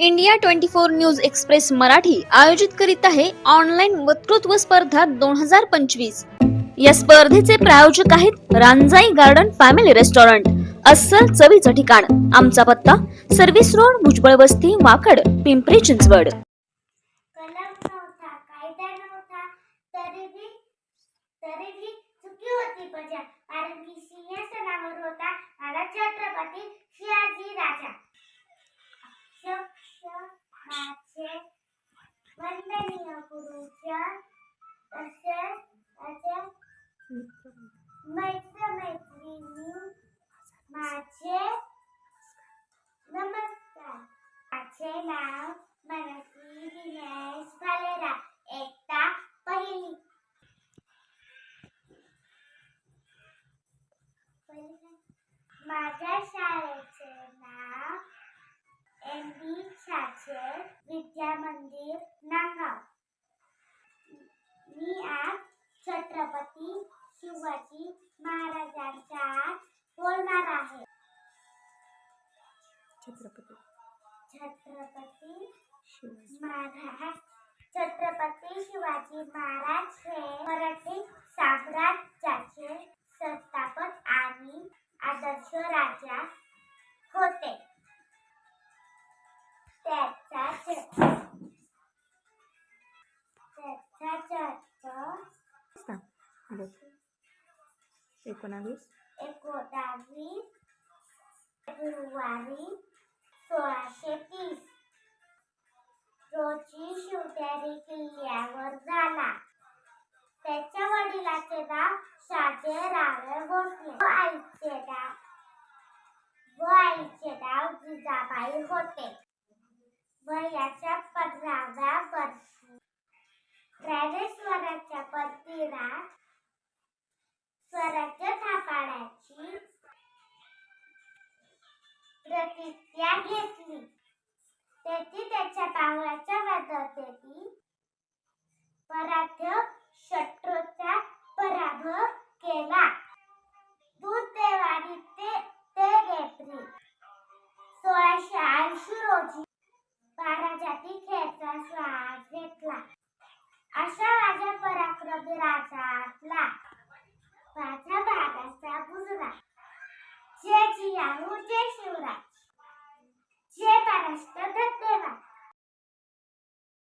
India twenty four news express Marathi आयोजित करीत आहे ऑनलाईन वक्तृत्व स्पर्धा दोन हजार पंचवीस. या स्पर्धेचे प्रायोजक आहेत रांजाई गार्डन फॅमिली रेस्टॉरंट अस्सल चवीचं ठिकाण आमचा पत्ता सर्व्हिस रोड भुजबळ वस्ती वाकड पिंपरी चिंचवड. कारण की सिंहासनावर होता माझा छत्रपती शिवाजी राजा. माझे वंदनीय गुरुजन तसेच माझे मैत्र मैत्रिणी माझे नमस्कार माझे नाव मनसी दिनेश भालेरा एकता पहिली माझ्या शाळेत मंदिर नांगाव मी आज छत्रपती शिवाजी महाराजांच्या आज बोलणार आहे. छत्रपती. छत्रपती शिवाजी. महाराज. छत्रपती शिवाजी महाराज हे मराठी साम्राज्याचे संस्थापक आणि आदर्श राजा. एकोणावीस. एकोणावीस. फेब्रुवारी सोळाशे तीस. रोजी शिवनेरी किल्ल्यावर झाला. त्याच्या वडिलाचे नाव शहाजीराव भोसले. व आईचे नाव व आईचे नाव जिजाबाई होते. वयाच्या पंधराव्या वर्षी ज्ञानेश्वराच्या पंथिरात स्वराज्य प्रतिज्ञा घेतली. त्याची त्याच्या पावलाच्या वादात पराध्य